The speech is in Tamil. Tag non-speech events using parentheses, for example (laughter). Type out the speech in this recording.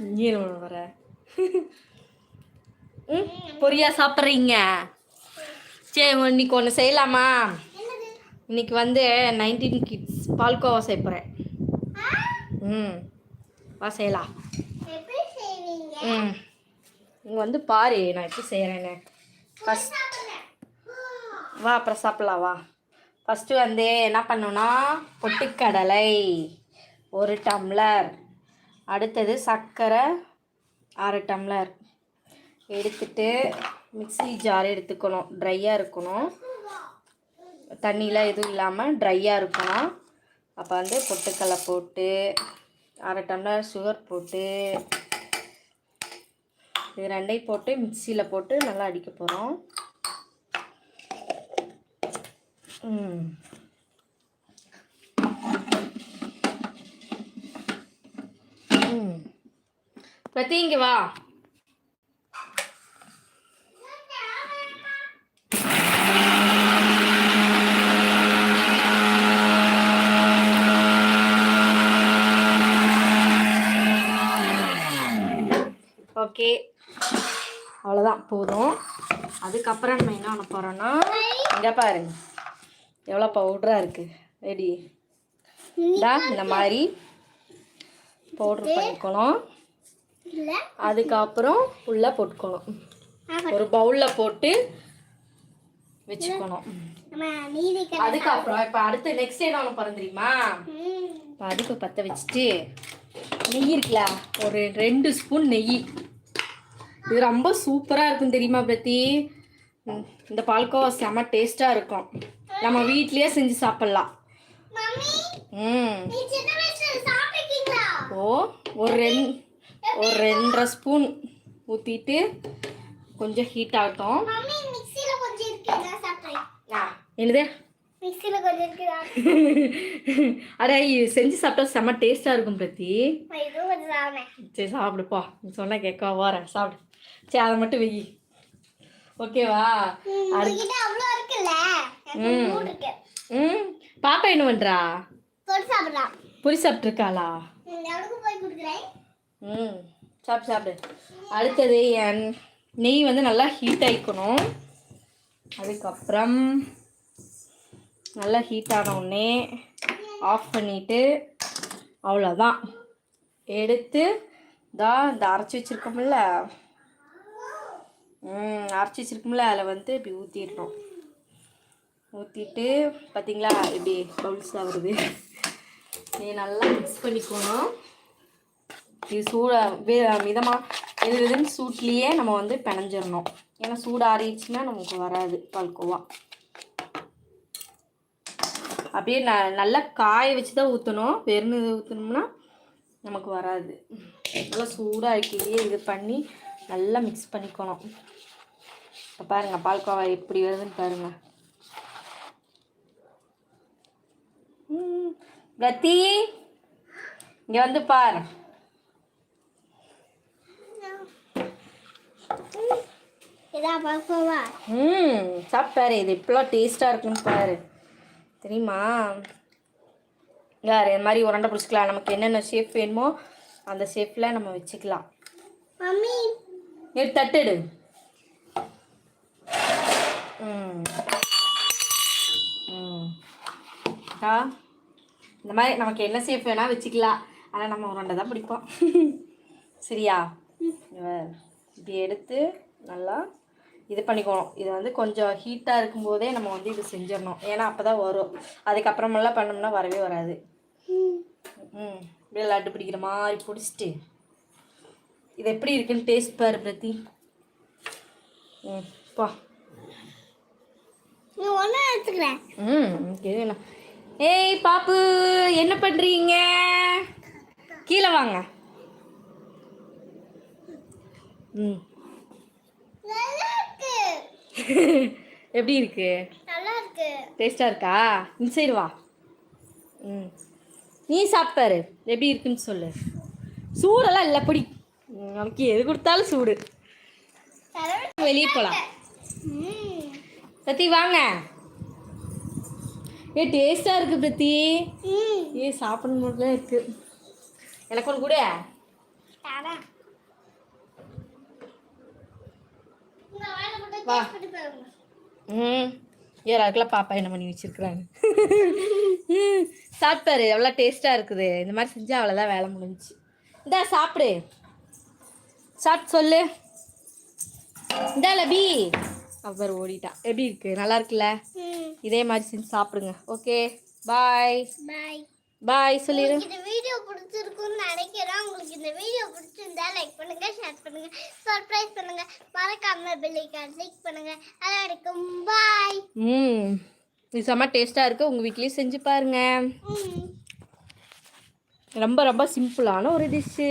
நீல வர. ம்? பொரியா சாப்பிட்றீங்க? சரி இன்னைக்கு ஒன்று செய்யலாமா? இன்னைக்கு வந்து நைன்டீன் கிட்ஸ் பால்கோவா செய்ய போகிறேன் ம். வா செய்யலாம். ம். இங்கே வந்து பாரு நான் எப்படி செய்கிறேன்னு ஃபஸ்ட் வா அப்புறம் சாப்பிட்லாம் வா. ஃபஸ்ட்டு வந்து என்ன பண்ணணும்னா பொட்டுக்கடலை ஒரு டம்ளர் அடுத்தது சர்க்கரை அரை டம்ளர். எடுத்துட்டு மிக்ஸி ஜார் எடுத்துக்கணும். ட்ரையாக இருக்கணும். தண்ணியெலாம் எதுவும் இல்லாமல் ட்ரையாக இருக்கணும். அப்போ வந்து பொட்டுக்கடலை போட்டு அரை டம்ளர் சுகர் போட்டு இது ரெண்டையும் போட்டு மிக்சியில் போட்டு நல்லா அடிக்க போகிறோம் ம். பிரதி இங்க வா. ஓகே. அவ்வளோதான் போதும். அதுக்கப்புறம் நம்ம என்ன பண்ண போகிறோன்னா இங்கே பாருங்க. எவ்வளோ பவுடராக இருக்குது ரெடி இந்த மாதிரி. பவுட்ரு பண்ணிக்கணும். அதுக்கப்புறம் உள்ளே போட்டுக்கணும். ஒரு பவுலில் போட்டு வச்சுக்கணும். அதுக்கப்புறம் இப்போ அடுத்து நெக்ஸ்ட் என்ன ஒன்று போகிறோம் தெரியுமா? ம். இப்போ அடுப்பு பற்ற வச்சுட்டு நெய் இருக்குல்ல ஒரு ரெண்டு ஸ்பூன் நெய். இது ரொம்ப சூப்பராக இருக்கும் தெரியுமா பிரதி? இந்த பால்கோவா செம டேஸ்ட்டாக இருக்கும். நம்ம வீட்லயே செஞ்சு சாப்பிட்லாம். ம். ஒரு ரெண் ஒரு ரெண்டரை ஸ்பூன் ஊற்றிட்டு கொஞ்சம் ஹீட் ஆகட்டும். என்னது? அட செஞ்சு சாப்பிட்டா செம்ம டேஸ்ட்டாக இருக்கும் பிரதி சரி சாப்பிடுப்பா சொன்னால் கேட்க வரேன் சாப்பிடு. சரி அதை மட்டும் வெயி ஓகேவா? ம் பாப்பா என்ன பண்ணுறா பொரி சாப்பிட்ருக்காளா ம், கொடுக்குறேன். ம் சாப்பிடு சாப்பிடு. அடுத்தது என் நெய் வந்து நல்லா ஹீட் ஆகிக்கணும் அதுக்கப்புறம் நல்லா ஹீட் ஆன உடனே ஆஃப் பண்ணிவிட்டு அவ்வளோதான் எடுத்து தான் இந்த அரைச்சி வச்சுருக்கோம்ல. ம் அரைச்சி வச்சுருக்கோம்ல அதில் வந்து இப்படி ஊற்றிடணும் ஊற்றிட்டு பார்த்தீங்களா இப்படி பவுல்ஸாக வருது. நீ நல்லா மிக்ஸ் பண்ணிக்கணும். இது சூட மிதமாக எது எதுன்னு சூட்லேயே நம்ம வந்து பிணைஞ்சிடணும். ஏன்னா சூடு ஆறிடுச்சுன்னா நமக்கு வராது பால்கோவா அப்படியே ந நல்லா காய வச்சு தான் ஊற்றணும் வெறும் இது ஊற்றணும்னா நமக்கு வராது. நல்லா சூடாக இருக்கையிலேயே இது பண்ணி நல்லா மிக்ஸ் பண்ணிக்கணும். இப்போ பாருங்கள் பால்கோவா எப்படி வருதுன்னு பாருங்கள் ம் கத்தி இங்கே வந்து பாரு. இதான் பார்க்கவா ம் சாப்பிட்டாரு. இது எப்படிலாம் டேஸ்ட்டாக இருக்குன்னு பாரு. தெரியுமா? யார் இது மாதிரி உருண்டை பிடிச்சிக்கலாம். நமக்கு என்னென்ன ஷேப் வேணுமோ அந்த ஷேப்பில் நம்ம வச்சுக்கலாம். மம்மி. எடுத்து தட்டுடு. ம். ம். ஆ இந்த மாதிரி நமக்கு என்ன ஷேப் வேணால் வச்சுக்கலாம். ஆனால் நம்ம உருண்டை தான் பிடிப்போம். (laughs) சரியா? இப்படி எடுத்து நல்லா இது பண்ணிக்கணும். இது வந்து கொஞ்சம் ஹீட்டாக இருக்கும்போதே நம்ம வந்து இது செஞ்சிடணும். ஏன்னா அப்போ தான் வரும். அதுக்கப்புறமெல்லாம் பண்ணோம்னா வரவே வராது. ம். இப்படியே லட்டு பிடிக்கிற மாதிரி பிடிச்சிட்டு. இது எப்படி இருக்குன்னு டேஸ்ட் பாரு பிரதி. ம் பா. ம் ஓகே ஏய் பாப்பு என்ன பண்ணுறீங்க கீழே வாங்க. ம். எப்படி இருக்கு? நல்லா இருக்கு டேஸ்ட்டாக இருக்கா? இந்த சைடு வா. ம். நீ சாப்பிட்டாரு எப்படி இருக்குன்னு சொல்லு. சூடெல்லாம் இல்லை பிடி. நமக்கு எது கொடுத்தாலும் சூடு. வெளியே போகலாம் பிரதி வாங்க. ஏ டேஸ்ட்டாக இருக்குது பிரதி ஏ சாப்பிடணும் இருக்கு. எனக்கு ஒன்று கூட. வா. ம். ஏறாக்கெல்லாம் பாப்பா என்ன பண்ணி வச்சிருக்கிறாங்க? சாப்பிட்டாரு. எவ்வளோ டேஸ்ட்டாக இருக்குது. இந்த மாதிரி செஞ்சால் அவ்வளோதான் வேலை முடிஞ்சுச்சு. இந்தா சாப்பிடு. சாப்பிட்டு சொல்லு. இந்தா லபி. அவர் ஓடிட்டான் எப்படி இருக்கு? நல்லா இருக்குல்ல? இதே மாதிரி செஞ்சு சாப்பிடுங்க. ஓகே பாய் பாய் பாய் சொல்லிடு இந்த வீடியோ பிடிச்சிருக்கும்னு நினைக்கிறேன். உங்களுக்கு இந்த வீடியோ பிடிச்சிருந்தா லைக் பண்ணுங்க ஷேர் பண்ணுங்க சர்ப்ரைஸ் பண்ணுங்க. மறக்காம பெல் ஐக்கான் கிளிக் பண்ணுங்க. அது வரைக்கும். பாய் ம். இது செம்ம டேஸ்ட்டாக இருக்குது உங்கள் வீட்லேயும் செஞ்சு பாருங்க. ம். ரொம்ப ரொம்ப சிம்பிளான ஒரு டிஷ்ஷு